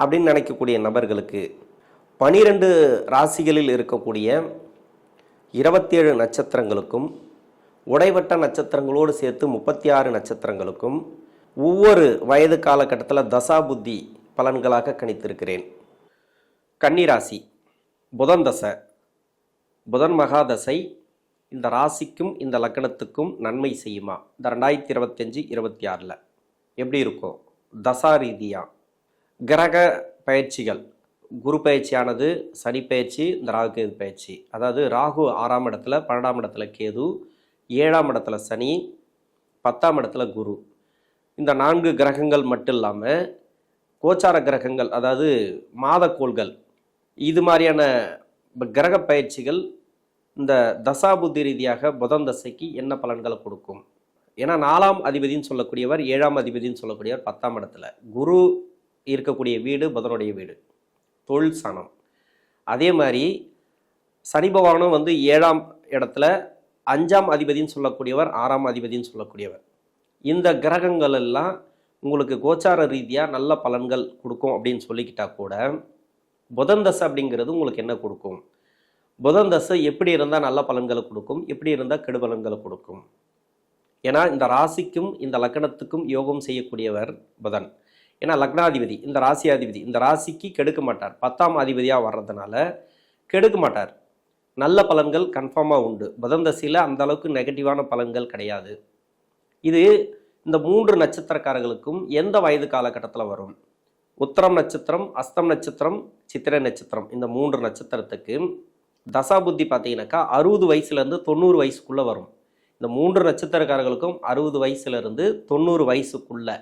அப்படின்னு நினைக்கக்கூடிய நபர்களுக்கு பனிரெண்டு ராசிகளில் இருக்கக்கூடிய இருபத்தேழு நட்சத்திரங்களுக்கும் உடைவட்ட நட்சத்திரங்களோடு சேர்த்து முப்பத்தி ஆறு நட்சத்திரங்களுக்கும் ஒவ்வொரு வயது காலகட்டத்தில் தசா புத்தி பலன்களாக கணித்திருக்கிறேன். கன்னிராசி புதன் தசை புதன் மகாதசை இந்த ராசிக்கும் இந்த லக்கணத்துக்கும் நன்மை செய்யுமா? இந்த ரெண்டாயிரத்தி இருபத்தஞ்சி இருபத்தி ஆறில் எப்படி இருக்கும்? தசா ரீதியாக கிரக பயிற்சிகள். குரு பயிற்சியானது சனி பயிற்சி இந்த ராகு கேது பயிற்சி. அதாவது ராகு ஆறாம் இடத்துல பன்னெண்டாம் இடத்துல கேது ஏழாம் இடத்துல சனி பத்தாம் இடத்துல குரு. இந்த நான்கு கிரகங்கள் மட்டும் இல்லாமல் கோச்சார கிரகங்கள் அதாவது மாதக்கோள்கள் இது மாதிரியான கிரக பயிற்சிகள் இந்த தசாபுத்தி ரீதியாக புதன் தசைக்கு என்ன பலன்களை கொடுக்கும்? ஏன்னா நாலாம் அதிபதின்னு சொல்லக்கூடியவர் ஏழாம் அதிபதின்னு சொல்லக்கூடியவர் பத்தாம் இடத்துல. குரு இருக்கக்கூடிய வீடு புதனுடைய வீடு. தொழில் சனம் அதே மாதிரி சனி பகவானும் வந்து ஏழாம் இடத்துல அஞ்சாம் அதிபதின்னு சொல்லக்கூடியவர் ஆறாம் அதிபதின்னு சொல்லக்கூடியவர். இந்த கிரகங்கள் எல்லாம் உங்களுக்கு கோச்சார ரீதியாக நல்ல பலன்கள் கொடுக்கும் அப்படின்னு சொல்லிக்கிட்டா கூட புதன் தசை அப்படிங்கிறது உங்களுக்கு என்ன கொடுக்கும்? புதன் தசை எப்படி இருந்தால் நல்ல பலன்களை கொடுக்கும்? எப்படி இருந்தால் கெடு பலன்களை கொடுக்கும்? ஏன்னா இந்த ராசிக்கும் இந்த லக்கணத்துக்கும் யோகம் செய்யக்கூடியவர் புதன். ஏன்னா லக்னாதிபதி இந்த ராசியாதிபதி இந்த ராசிக்கு கெடுக்க மாட்டார். பத்தாம் அதிபதியாக வர்றதுனால கெடுக்க மாட்டார். நல்ல பலன்கள் கன்ஃபார்மாக உண்டு. புதந்தசியில் அந்த அளவுக்கு நெகட்டிவான பலன்கள் கிடையாது. இது இந்த மூன்று நட்சத்திரக்காரர்களுக்கும் எந்த வயது காலகட்டத்தில் வரும்? உத்தரம் நட்சத்திரம் அஸ்தம் நட்சத்திரம் சித்திரை நட்சத்திரம். இந்த மூன்று நட்சத்திரத்துக்கு தசாபுத்தி பார்த்தீங்கன்னாக்கா அறுபது வயசுலேருந்து தொண்ணூறு வயசுக்குள்ளே வரும். இந்த மூன்று நட்சத்திரக்காரர்களுக்கும் அறுபது வயசுலேருந்து தொண்ணூறு வயசுக்குள்ளே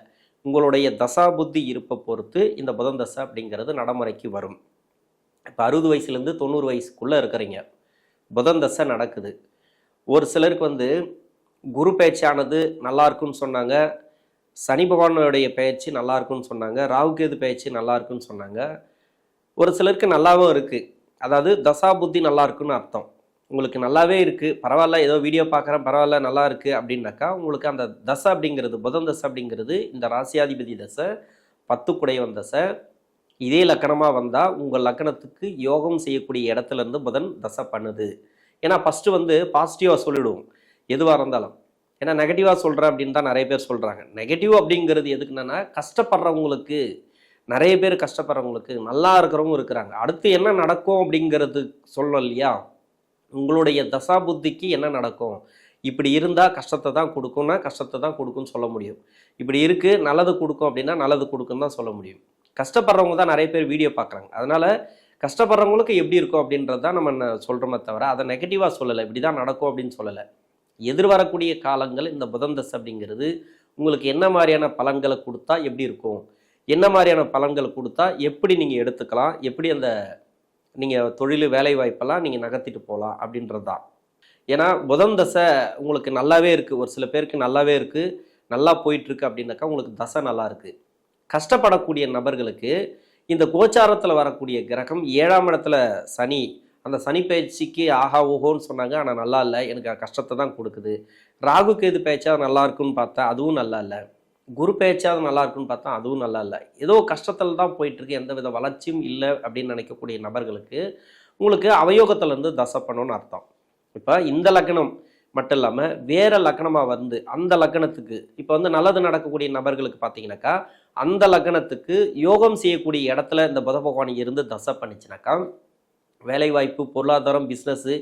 உங்களுடைய தசா புத்தி இருப்பை பொறுத்து இந்த புதன் தசை அப்படிங்கிறது நடைமுறைக்கு வரும். இப்போ அறுபது வயசுலேருந்து தொண்ணூறு வயசுக்குள்ளே இருக்கிறீங்க. புதன் தசை நடக்குது. ஒரு சிலருக்கு வந்து குரு பேச்சானது நல்லா இருக்குன்னு சொன்னாங்க. சனி பகவானுடைய பயிற்சி நல்லா இருக்குன்னு சொன்னாங்க. ராகுகேது பயிற்சி நல்லா இருக்குன்னு சொன்னாங்க. ஒரு சிலருக்கு நல்லாவும் இருக்குது அதாவது தசா புத்தி நல்லா இருக்குன்னு அர்த்தம். உங்களுக்கு நல்லாவே இருக்குது பரவாயில்ல ஏதோ வீடியோ பார்க்குறேன் பரவாயில்ல நல்லா இருக்குது அப்படின்னாக்கா உங்களுக்கு அந்த தசை அப்படிங்கிறது புதன் தசை அப்படிங்கிறது இந்த ராசியாதிபதி தசை பத்து குடைவன் தசை இதே லக்கணமாக வந்தால் உங்கள் லக்கணத்துக்கு யோகம் செய்யக்கூடிய இடத்துல இருந்து புதன் தசை பண்ணுது. ஏன்னா ஃபஸ்ட்டு வந்து பாசிட்டிவாக சொல்லிவிடுவோம் எதுவாக இருந்தாலும். ஏன்னா நெகட்டிவாக சொல்கிறேன் அப்படின்னு தான் நிறைய பேர் சொல்கிறாங்க நெகட்டிவ் அப்படிங்கிறது எதுக்குன்னா கஷ்டப்படுறவங்களுக்கு நிறைய பேர் கஷ்டப்படுறவங்களுக்கு நல்லா இருக்கிறவங்க இருக்கிறாங்க. அடுத்து என்ன நடக்கும் அப்படிங்கிறது சொல்லணும் இல்லையா உங்களுடைய தசா புத்திக்கு என்ன நடக்கும்? இப்படி இருந்தால் கஷ்டத்தை தான் கொடுக்கும்னா கஷ்டத்தை தான் கொடுக்கும்னு சொல்ல முடியும். இப்படி இருக்குது நல்லது கொடுக்கும் அப்படின்னா நல்லது கொடுக்குன்னு தான் சொல்ல முடியும். கஷ்டப்படுறவங்க தான் நிறைய பேர் வீடியோ பார்க்குறாங்க. அதனால் கஷ்டப்படுறவங்களுக்கு எப்படி இருக்கும் அப்படின்றது தான் நம்ம சொல்கிறோமே தவிர அதை நெகட்டிவாக சொல்லலை. இப்படி தான் நடக்கும் அப்படின்னு சொல்லலை. எதிர்வரக்கூடிய காலங்கள் இந்த புதன் தசை அப்படிங்கிறது உங்களுக்கு என்ன மாதிரியான பலன்களை கொடுத்தா எப்படி இருக்கும்? என்ன மாதிரியான பலன்கள் கொடுத்தா எப்படி நீங்கள் எடுத்துக்கலாம்? எப்படி அந்த நீங்கள் தொழில் வேலை வாய்ப்பெல்லாம் நீங்கள் நகர்த்திட்டு போகலாம் அப்படின்றது தான் ஏன்னா புதன் தசை உங்களுக்கு நல்லாவே இருக்குது ஒரு சில பேருக்கு நல்லாவே இருக்குது நல்லா போயிட்டுருக்கு அப்படின்னாக்கா உங்களுக்கு தசை நல்லா இருக்குது கஷ்டப்படக்கூடிய நபர்களுக்கு இந்த கோச்சாரத்தில் வரக்கூடிய கிரகம் ஏழாம் இடத்துல சனி. அந்த சனி பயிற்சிக்கு ஆஹா ஓஹோன்னு சொன்னாங்க. ஆனால் நல்லா இல்லை. எனக்கு கஷ்டத்தை தான் கொடுக்குது. ராகு கேது பேச்சா நல்லா இருக்குன்னு பார்த்தா அதுவும் நல்லா இல்லை. குரு பேச்சாவது நல்லா இருக்குன்னு பார்த்தா அதுவும் நல்லா இல்லை. ஏதோ கஷ்டத்தில் தான் போயிட்டுருக்கு எந்த வித வளர்ச்சியும் இல்லை அப்படின்னு நினைக்கக்கூடிய நபர்களுக்கு உங்களுக்கு அவயோகத்திலேருந்து தசை பண்ணணும்னு அர்த்தம். இப்போ இந்த லக்னம் மட்டும் இல்லாமல் வேறு லக்னமாக வந்து அந்த லக்னத்துக்கு இப்போ வந்து நல்லது நடக்கக்கூடிய நபர்களுக்கு பார்த்தீங்கன்னாக்கா அந்த லக்னத்துக்கு யோகம் செய்யக்கூடிய இடத்துல இந்த புத பகவான் இருந்து தசை பண்ணிச்சுனாக்கா வேலைவாய்ப்பு பொருளாதாரம் பிஸ்னஸ்ஸு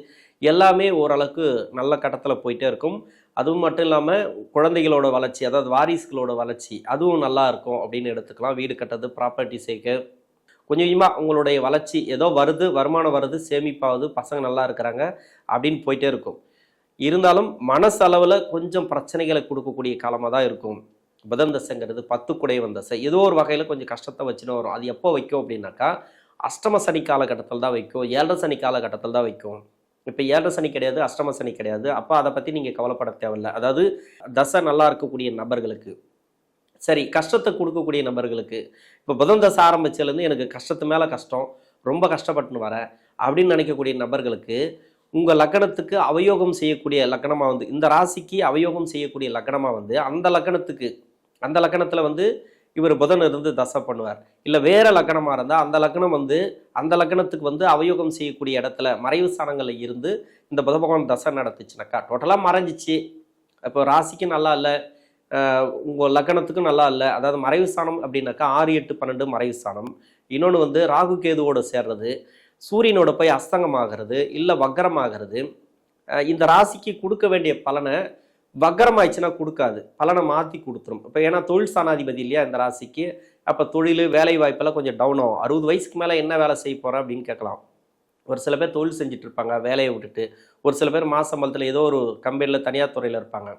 எல்லாமே ஓரளவுக்கு நல்ல கட்டத்தில் போயிட்டே இருக்கும். அதுவும் மட்டும் இல்லாமல் குழந்தைகளோட வளர்ச்சி அதாவது வாரிசுகளோட வளர்ச்சி அதுவும் நல்லா இருக்கும் அப்படின்னு எடுத்துக்கலாம். வீடு கட்டுறது ப்ராப்பர்ட்டி சேர்க்க. கொஞ்சம் கொஞ்சமாக உங்களுடைய வளர்ச்சி ஏதோ வருது வருமானம் வருது சேமிப்பாகுது பசங்க நல்லா இருக்கிறாங்க அப்படின்னு போயிட்டே இருக்கும். இருந்தாலும் மனசளவில் கொஞ்சம் பிரச்சனைகளை கொடுக்கக்கூடிய காலமாக தான் இருக்கும். புதன் தசைங்கிறது பத்து குடைவன் தசை. ஏதோ ஒரு வகையில் கொஞ்சம் கஷ்டத்தை வச்சுன்னு வரும். அது எப்போ வைக்கும் அப்படின்னாக்கா அஷ்டம சனி காலகட்டத்தில் தான் வைக்கும். ஏழரை சனி காலகட்டத்தில் தான் வைக்கும். இப்போ ஏழரை சனி கிடையாது அஷ்டம சனி கிடையாது. அப்போ அதை பற்றி நீங்கள் கவலைப்பட தேவையில்லை. அதாவது தசை நல்லா இருக்கக்கூடிய நபர்களுக்கு. சரி கஷ்டத்தை கொடுக்கக்கூடிய நபர்களுக்கு. இப்போ புதன் தசை ஆரம்பிச்சதுலேருந்து எனக்கு கஷ்டத்து மேலே கஷ்டம் ரொம்ப கஷ்டப்பட்டுன்னு வரேன் அப்படின்னு நினைக்கக்கூடிய நபர்களுக்கு உங்கள் லக்கணத்துக்கு அவயோகம் செய்யக்கூடிய லக்கணமாக வந்து இந்த ராசிக்கு அவயோகம் செய்யக்கூடிய லக்கணமாக வந்து அந்த லக்கணத்துக்கு அந்த லக்கணத்தில் வந்து இவர் புதன் இருந்து தசை பண்ணுவார். இல்லை வேற லக்கணமாக இருந்தால் அந்த லக்கணம் வந்து அந்த லக்கணத்துக்கு வந்து அவயோகம் செய்யக்கூடிய இடத்துல மறைவு ஸ்தானங்களில் இருந்து இந்த புத பகவான் தசை நடத்துச்சுனாக்கா டோட்டலாக மறைஞ்சிச்சு. இப்போ ராசிக்கு நல்லா இல்லை உங்கள் லக்கணத்துக்கும் நல்லா இல்லை அதாவது மறைவு ஸ்தானம் அப்படின்னாக்கா ஆறு எட்டு பன்னெண்டு மறைவு ஸ்தானம். இன்னொன்று வந்து ராகு கேதுவோடு சேர்றது சூரியனோட போய் அஸ்தங்கமாகிறது இல்லை வக்கரமாகிறது. இந்த ராசிக்கு கொடுக்க வேண்டிய பலனை வக்கரமாயிடுச்சுன்னா கொடுக்காது. பலனை மாற்றி கொடுத்துரும். இப்போ ஏன்னா தொழில் ஸ்தானாதிபதி இல்லையா இந்த ராசிக்கு? அப்போ தொழில் வேலை வாய்ப்பெல்லாம் கொஞ்சம் டவுன் ஆகும். அறுபது வயசுக்கு மேலே என்ன வேலை செய்ய போகிறேன் அப்படின்னு கேட்கலாம். ஒரு சில பேர் தொழில் செஞ்சுட்டு இருப்பாங்க வேலையை விட்டுட்டு. ஒரு சில பேர் மாச சம்பளத்தில் ஏதோ ஒரு கம்பெனியில் தனியார் துறையில் இருப்பாங்க.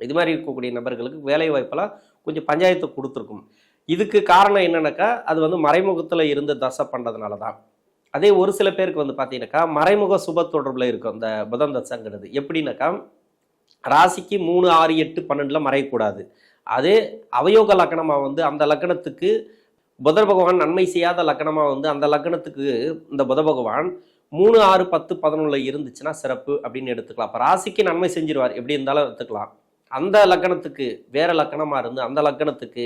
இது மாதிரி இருக்கக்கூடிய நபர்களுக்கு வேலை வாய்ப்பெல்லாம் கொஞ்சம் பஞ்சாயத்து கொடுத்துருக்கும். இதுக்கு காரணம் என்னென்னாக்கா அது வந்து மறைமுகத்தில் இருந்து தசை பண்ணுறதுனால தான். அதே ஒரு சில பேருக்கு வந்து பார்த்தீங்கன்னாக்கா மறைமுக சுப தொடர்பில் இருக்கும் இந்த புதன் தசைங்கிறது. எப்படின்னாக்கா ராசிக்கு மூணு ஆறு எட்டு பன்னெண்டில் மறையக்கூடாது. அதே அவயோக லக்கணமாக வந்து அந்த லக்கணத்துக்கு புத பகவான் நன்மை செய்யாத லக்கணமாக வந்து அந்த லக்கணத்துக்கு இந்த புத பகவான் மூணு ஆறு பத்து பதினொன்றில் இருந்துச்சுன்னா சிறப்பு அப்படின்னு எடுத்துக்கலாம். அப்போ ராசிக்கு நன்மை செஞ்சிருவார். எப்படி இருந்தாலும் எடுத்துக்கலாம். அந்த லக்கணத்துக்கு வேற லக்கணமாக இருந்து அந்த லக்கணத்துக்கு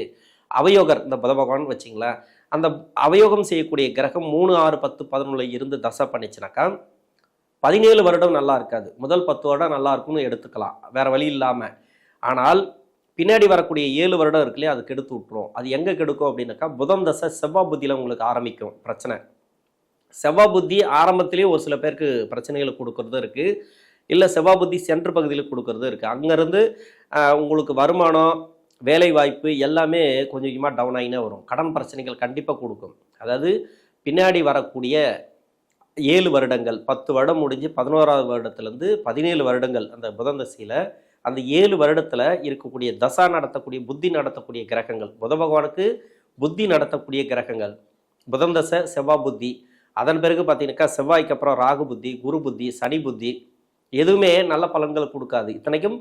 அவயோகர் இந்த புத பகவான் வச்சிங்களேன். அந்த அவயோகம் செய்யக்கூடிய கிரகம் மூணு ஆறு பத்து பதினொன்றில் இருந்து தசை பண்ணிச்சுனாக்கா பதினேழு வருடம் நல்லா இருக்காது. முதல் பத்து வருடம் நல்லா இருக்கும்னு எடுத்துக்கலாம். வேற வழி இல்லாமல் ஆனால் பின்னாடி வரக்கூடிய ஏழு வருடம் இருக்கு இல்லையா அது கெடுத்து விட்டுரும். அது எங்கே கெடுக்கும் அப்படின்னாக்கா புதன் தசை செவ்வாய் புத்தியில் உங்களுக்கு ஆரம்பிக்கும். பிரச்சனை. செவ்வாய் புத்தி ஆரம்பத்திலேயே ஒரு சில பேருக்கு பிரச்சனைகளை கொடுக்கறதும் இருக்குது இல்லை செவ்வாய் புத்தி சென்ட்ரு பகுதியில் கொடுக்கறதும் இருக்குது அங்கேருந்து உங்களுக்கு வருமானம் வேலை வாய்ப்பு எல்லாமே கொஞ்சம் கொஞ்சமாக டவுன் ஆகினே வரும். கடன் பிரச்சனைகள் கண்டிப்பாக கொடுக்கும். அதாவது பின்னாடி வரக்கூடிய ஏழு வருடங்கள் பத்து வருடம் முடிஞ்சு பதினோராவது வருடத்துலேருந்து பதினேழு வருடங்கள் அந்த புதன் தசையில் அந்த ஏழு வருடத்தில் இருக்கக்கூடிய தசா நடத்தக்கூடிய புத்தி நடத்தக்கூடிய கிரகங்கள் புத பகவானுக்கு புத்தி நடத்தக்கூடிய கிரகங்கள். புதன் தசை செவ்வாய் புத்தி. அதன் பிறகு பார்த்தீங்கன்னாக்கா செவ்வாய்க்கு அப்புறம் ராகு புத்தி குரு புத்தி சனி புத்தி. எதுவுமே நல்ல பலன்கள் கொடுக்காது. இத்தனைக்கும்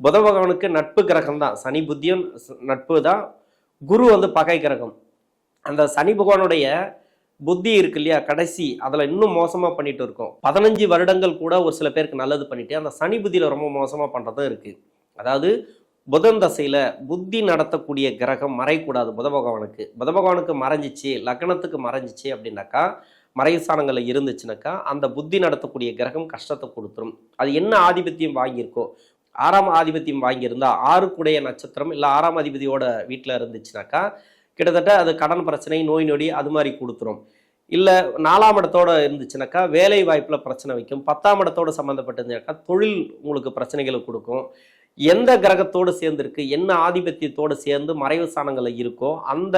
புத பகவானுக்கு நட்பு கிரகம் தான். சனி புத்தியும் நட்பு தான். குரு வந்து பகை கிரகம். அந்த சனி பகவானுடைய புத்தி இருக்கு இல்லையா? கடைசி. அதில் இன்னும் மோசமாக பண்ணிட்டு இருக்கோம். பதினஞ்சு வருடங்கள் கூட ஒரு சில பேருக்கு நல்லது பண்ணிட்டு அந்த சனி புத்தியில் ரொம்ப மோசமாக பண்ணுறதும் இருக்குது அதாவது புதன் தசையில் புத்தி நடத்தக்கூடிய கிரகம் மறையக்கூடாது புத பகவானுக்கு புத பகவானுக்கு மறைஞ்சிச்சு லக்னத்துக்கு மறைஞ்சிச்சு அப்படின்னாக்கா மறைஸ்தானங்களில் இருந்துச்சுனாக்கா அந்த புத்தி நடத்தக்கூடிய கிரகம் கஷ்டத்தை கொடுத்துரும். அது என்ன ஆதிபத்தியம் வாங்கியிருக்கோ? ஆறாம் ஆதிபத்தியம் வாங்கியிருந்தா ஆறுக்குடைய நட்சத்திரம் இல்லை ஆறாம் அதிபதியோட வீட்டில் இருந்துச்சுனாக்கா கிட்டத்தட்ட அது கடன் பிரச்சனை நோய் நொடி அது மாதிரி கொடுத்துரும். இல்லை நாலாம் இடத்தோட இருந்துச்சுனாக்கா வேலை வாய்ப்பில் பிரச்சனை வைக்கும். பத்தாம் இடத்தோட சம்மந்தப்பட்டிருந்தாக்கா தொழில் உங்களுக்கு பிரச்சனைகளை கொடுக்கும். எந்த கிரகத்தோடு சேர்ந்துருக்கு என்ன ஆதிபத்தியத்தோடு சேர்ந்து மறைவு ஸ்தானங்களில் இருக்கோ அந்த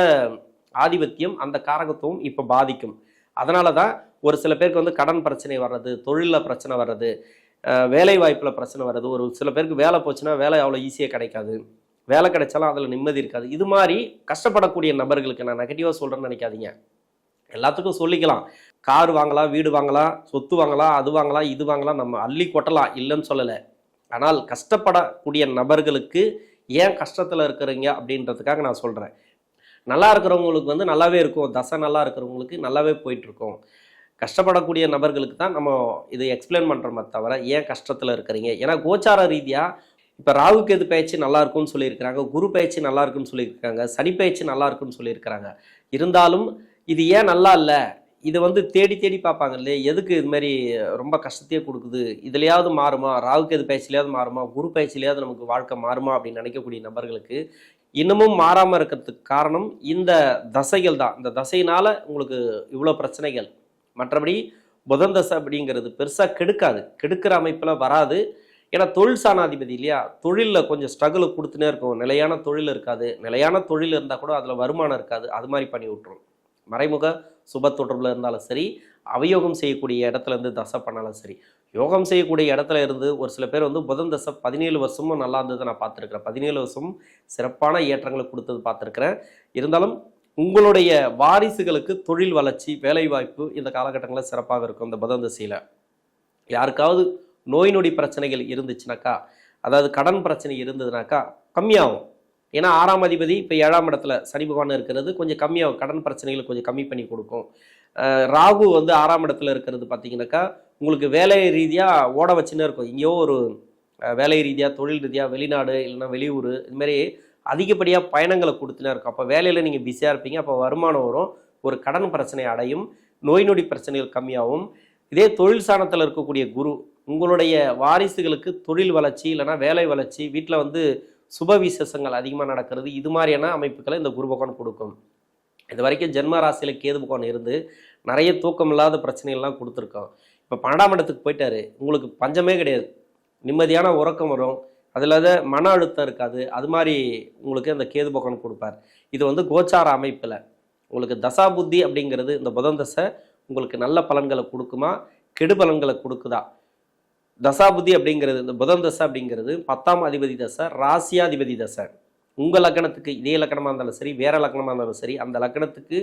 ஆதிபத்தியம் அந்த காரகத்துவம் இப்போ பாதிக்கும். அதனால தான் ஒரு சில பேருக்கு வந்து கடன் பிரச்சனை வர்றது தொழிலில் பிரச்சனை வர்றது வேலை வாய்ப்பில் பிரச்சனை வர்றது. ஒரு சில பேருக்கு வேலை போச்சுன்னா வேலை அவ்வளோ ஈஸியாக கிடைக்காது. வேலை கிடைச்சாலும் அதில் நிம்மதி இருக்காது. இது மாதிரி கஷ்டப்படக்கூடிய நபர்களுக்கு நான் நெகட்டிவாக சொல்கிறேன்னு நினைக்காதீங்க. எல்லாத்துக்கும் சொல்லிக்கலாம். கார் வாங்கலாம் வீடு வாங்கலாம் சொத்து வாங்கலாம் அது வாங்கலாம் இது வாங்கலாம் நம்ம அள்ளி கொட்டலாம் இல்லைன்னு சொல்லலை. ஆனால் கஷ்டப்படக்கூடிய நபர்களுக்கு ஏன் கஷ்டத்தில் இருக்கிறீங்க அப்படின்றதுக்காக நான் சொல்கிறேன் நல்லா இருக்கிறவங்களுக்கு வந்து நல்லாவே இருக்கும். தசை நல்லா இருக்கிறவங்களுக்கு நல்லாவே போயிட்டுருக்கோம். கஷ்டப்படக்கூடிய நபர்களுக்கு தான் நம்ம இதை எக்ஸ்பிளைன் பண்ணுறோமே தவிர ஏன் கஷ்டத்தில் இருக்கிறீங்க? ஏன்னா கோச்சார ரீதியாக இப்போ ராகு கேது பயிற்சி நல்லா இருக்கும்னு சொல்லியிருக்கிறாங்க குரு பயிற்சி நல்லா இருக்குன்னு சொல்லியிருக்காங்க சனி பயிற்சி நல்லா இருக்குன்னு சொல்லியிருக்கிறாங்க. இருந்தாலும் இது ஏன் நல்லா இல்லை? இது வந்து தேடி தேடி பார்ப்பாங்க இல்லையா? எதுக்கு இது மாதிரி ரொம்ப கஷ்டத்தையே கொடுக்குது? இதுலையாவது மாறுமா? ராகுக்கு எது பயிற்சிலையாவது மாறுமா? குரு பயிற்சிலையாவது நமக்கு வாழ்க்கை மாறுமா? அப்படின்னு நினைக்கக்கூடிய நபர்களுக்கு இன்னமும் மாறாமல் இருக்கிறதுக்கு காரணம் இந்த தசைகள் தான். இந்த தசையினால் உங்களுக்கு இவ்வளோ பிரச்சனைகள். மற்றபடி புதன் தசை அப்படிங்கிறது பெருசாக கெடுக்காது. கெடுக்கிற அமைப்பில் வராது. ஏன்னா தொழில் சாணாதிபதி இல்லையா? தொழிலில் கொஞ்சம் ஸ்ட்ரகிள் கொடுத்துனே இருக்கும் நிலையான தொழில் இருக்காது. நிலையான தொழில் இருந்தால் கூட அதில் வருமானம் இருக்காது. அது மாதிரி பண்ணி விட்டுரும் மறைமுக சுப தொடர்பில் இருந்தாலும் சரி அவயோகம் செய்யக்கூடிய இடத்துல இருந்து தசை பண்ணாலும் சரி. யோகம் செய்யக்கூடிய இடத்துல இருந்து ஒரு சில பேர் வந்து புதன் தசை பதினேழு வருஷமும் நல்லா இருந்ததை நான் பார்த்துருக்குறேன். பதினேழு வருஷமும் சிறப்பான ஏற்றங்களை கொடுத்தது பார்த்துருக்குறேன். இருந்தாலும் உங்களுடைய வாரிசுகளுக்கு தொழில் வளர்ச்சி வேலைவாய்ப்பு இந்த காலகட்டங்களில் சிறப்பாக இருக்கும் இந்த புதன் தசையில். யாருக்காவது நோய் நொடி பிரச்சனைகள் இருந்துச்சுனாக்கா அதாவது கடன் பிரச்சனை இருந்ததுனாக்கா கம்மியாகும். ஏன்னா ஆறாம் அதிபதி இப்போ ஏழாம் இடத்துல சனி பகவான் இருக்கிறது கொஞ்சம் கம்மியாகும். கடன் பிரச்சனைகளை கொஞ்சம் கம்மி பண்ணி கொடுக்கும். ராகு வந்து ஆறாம் இடத்துல இருக்கிறது பார்த்தீங்கன்னாக்கா உங்களுக்கு வேலை ரீதியாக ஓட வச்சுன்னே இருக்கும். எங்கேயோ ஒரு வேலை ரீதியாக தொழில் ரீதியாக வெளிநாடு இல்லைன்னா வெளியூர் இதுமாரி அதிகப்படியாக பயணங்களை கொடுத்துனே இருக்கும். அப்போ வேலையில் நீங்கள் பிஸியாக இருப்பீங்க. அப்போ வருமானம் வரும். ஒரு கடன் பிரச்சனை அடையும். நோய் நொடி பிரச்சனைகள் கம்மியாகும். இதே தொழில் சாணத்தில் இருக்கக்கூடிய குரு உங்களுடைய வாரிசுகளுக்கு தொழில் வளர்ச்சி இல்லைன்னா வேலை வளர்ச்சி வீட்டில் வந்து சுப விசேஷங்கள் அதிகமாக நடக்கிறது இது மாதிரியான அமைப்புகளை இந்த குரு பகவான் கொடுக்கும். இது வரைக்கும் ஜென்ம ராசியில் கேது பகவான் இருந்து நிறைய தூக்கம் இல்லாத பிரச்சனைகள்லாம் கொடுத்துருக்கோம் இப்போ பன்னெண்டாம் இடத்துக்கு போயிட்டாரு. உங்களுக்கு பஞ்சமே கிடையாது. நிம்மதியான உறக்கம் வரும். அதில் மன அழுத்தம் இருக்காது. அது மாதிரி உங்களுக்கு அந்த கேது பகவான் கொடுப்பார். இது வந்து கோச்சார அமைப்பில். உங்களுக்கு தசா புத்தி அப்படிங்கிறது இந்த புதன் தசை உங்களுக்கு நல்ல பலன்களை கொடுக்குமா? கெடு பலன்களை கொடுக்குதா? தசாபுதி அப்படிங்கிறது இந்த புதன் தசை அப்படிங்கிறது பத்தாம் அதிபதி தசை ராசியாதிபதி தசை. உங்கள் லக்கணத்துக்கு இதே லக்கணமாக இருந்தாலும் சரி வேற லக்கணமாக இருந்தாலும் சரி அந்த லக்கணத்துக்கு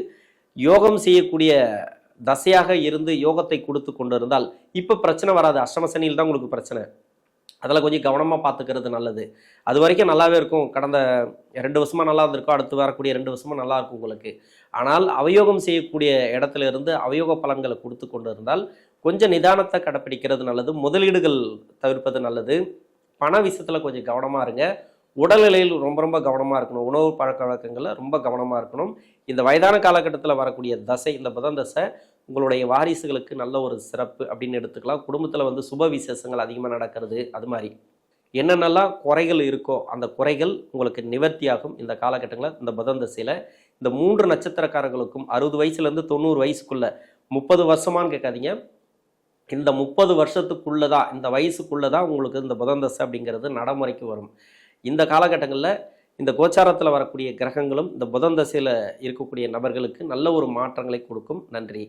யோகம் செய்யக்கூடிய தசையாக இருந்து யோகத்தை கொடுத்து கொண்டு இருந்தால் இப்போ பிரச்சனை வராது. அஷ்டம சனியில் தான் உங்களுக்கு பிரச்சனை. அதில் கொஞ்சம் கவனமாக பார்த்துக்கிறது நல்லது. அது வரைக்கும் நல்லாவே இருக்கும். கடந்த ரெண்டு வருஷமாக நல்லா இருந்திருக்கும். அடுத்து வரக்கூடிய ரெண்டு வருஷமாக நல்லா இருக்கும் உங்களுக்கு. ஆனால் அவயோகம் செய்யக்கூடிய இடத்துல இருந்து அவயோக பலன்களை கொடுத்து கொண்டு இருந்தால் கொஞ்சம் நிதானத்தை கடைப்பிடிக்கிறது நல்லது முதலீடுகள் தவிர்ப்பது நல்லது. பண விஷயத்தில் கொஞ்சம் கவனமாக இருங்க. உடல்நிலையில் ரொம்ப ரொம்ப கவனமாக இருக்கணும். உணவு பழக்க வழக்கங்களில் ரொம்ப கவனமாக இருக்கணும். இந்த வயதான காலகட்டத்தில் வரக்கூடிய தசை இந்த புதன் தசை உங்களுடைய வாரிசுகளுக்கு நல்ல ஒரு சிறப்பு அப்படின்னு எடுத்துக்கலாம். குடும்பத்தில் வந்து சுப விசேஷங்கள் அதிகமாக நடக்கிறது அது மாதிரி. என்னென்னலாம் குறைகள் இருக்கோ அந்த குறைகள் உங்களுக்கு நிவர்த்தியாகும் இந்த காலகட்டங்களில் இந்த புதன் தசையில். இந்த மூன்று நட்சத்திரக்காரர்களுக்கும் அறுபது வயசுலேருந்து தொண்ணூறு வயசுக்குள்ள முப்பது வருஷமான்னு கேட்காதீங்க. இந்த முப்பது வருஷத்துக்குள்ளே தான் இந்த வயசுக்குள்ளே தான் உங்களுக்கு இந்த புதன் தசை அப்படிங்கிறது நடைமுறைக்கு வரும். இந்த காலகட்டங்களில் இந்த கோச்சாரத்தில் வரக்கூடிய கிரகங்களும் இந்த புதன் தசையில் இருக்கக்கூடிய நபர்களுக்கு நல்ல ஒரு மாற்றங்களை கொடுக்கும். நன்றி.